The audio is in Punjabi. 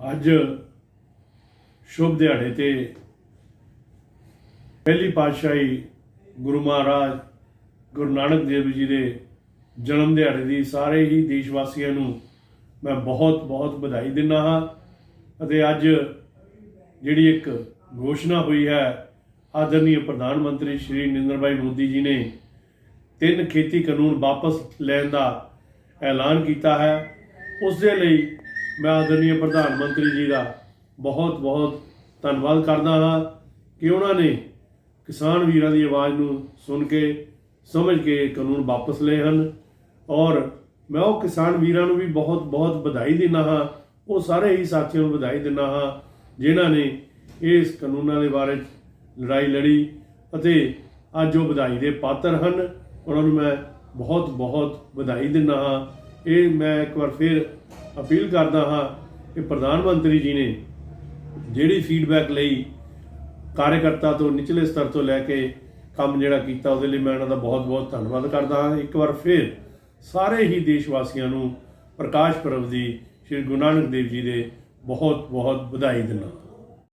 ਅੱਜ ਸ਼ੁਭ ਦਿਹਾੜੇ ਤੇ ਪਹਿਲੀ ਪਾਤਸ਼ਾਹੀ ਗੁਰੂ ਮਹਾਰਾਜ ਗੁਰੂ ਨਾਨਕ ਦੇਵ ਜੀ ਦੇ ਜਨਮ ਦਿਹਾੜੇ ਦੀ ਸਾਰੇ ਹੀ ਦੇਸ਼ ਵਾਸੀਆਂ ਨੂੰ ਮੈਂ ਬਹੁਤ ਬਹੁਤ ਵਧਾਈ ਦਿੰਦਾ ਹਾਂ ਅਤੇ ਅੱਜ ਜਿਹੜੀ ਇੱਕ ਘੋਸ਼ਣਾ ਹੋਈ ਹੈ ਆਦਰਨੀय ਪ੍ਰਧਾਨ ਮੰਤਰੀ ਸ਼੍ਰੀ ਨਰਿੰਦਰ ਭਾਈ ਮੋਦੀ ਜੀ ਨੇ ਤਿੰਨ ਖੇਤੀ ਕਾਨੂੰਨ ਵਾਪਸ ਲੈਣ ਦਾ ਐਲਾਨ ਕੀਤਾ ਹੈ। ਉਸ ਦੇ ਲਈ ਮੈਂ ਆਦਰਨੀय ਪ੍ਰਧਾਨ ਮੰਤਰੀ ਜੀ ਦਾ ਬਹੁਤ ਬਹੁਤ ਧੰਨਵਾਦ ਕਰਦਾ ਹਾਂ ਕਿ ਉਹਨਾਂ ਨੇ ਕਿਸਾਨ ਵੀਰਾਂ ਦੀ ਆਵਾਜ਼ ਨੂੰ ਸੁਣ ਕੇ, ਸਮਝ ਕੇ ਕਾਨੂੰਨ ਵਾਪਸ ਲਏ ਹਨ। ਔਰ ਮੈਂ ਉਹ ਕਿਸਾਨ ਵੀਰਾਂ ਨੂੰ ਵੀ ਬਹੁਤ ਬਹੁਤ ਵਧਾਈ ਦਿੰਦਾ ਹਾਂ। ਉਹ ਸਾਰੇ ਹੀ ਸਾਥੀਆਂ ਨੂੰ ਵਧਾਈ ਦਿੰਦਾ ਹਾਂ, ਜਿਨ੍ਹਾਂ ਨੇ ਇਸ ਕਾਨੂੰਨਾਂ ਦੇ ਬਾਰੇ ਲੜਾਈ ਲੜੀ ਅਤੇ ਅੱਜ ਉਹ ਵਧਾਈ ਦੇ ਪਾਤਰ ਹਨ। ਉਹਨਾਂ ਨੂੰ ਮੈਂ ਬਹੁਤ ਬਹੁਤ ਵਧਾਈ ਦਿੰਦਾ ਹਾਂ। ਇਹ ਮੈਂ ਇੱਕ ਵਾਰ ਫਿਰ ਅਪੀਲ ਕਰਦਾ ਹਾਂ ਕਿ ਪ੍ਰਧਾਨ ਮੰਤਰੀ ਜੀ ਨੇ ਜਿਹੜੀ ਫੀਡਬੈਕ ਲਈ ਕਾਰਜਕਰਤਾ ਤੋਂ, ਨਿਚਲੇ ਸਤਰ ਤੋਂ ਲੈ ਕੇ ਕੰਮ ਜਿਹੜਾ ਕੀਤਾ, ਉਹਦੇ ਲਈ ਮੈਂ ਉਹਨਾਂ ਦਾ ਬਹੁਤ ਬਹੁਤ ਧੰਨਵਾਦ ਕਰਦਾ ਹਾਂ। ਇੱਕ ਵਾਰ ਫਿਰ ਸਾਰੇ ਹੀ ਦੇਸ਼ ਵਾਸੀਆਂ ਨੂੰ ਪ੍ਰਕਾਸ਼ ਪਰਬ ਦੀ ਸ਼੍ਰੀ ਗੁਰੂ ਨਾਨਕ ਦੇਵ ਜੀ ਦੇ ਬਹੁਤ ਬਹੁਤ ਵਧਾਈ ਦਿੰਦਾ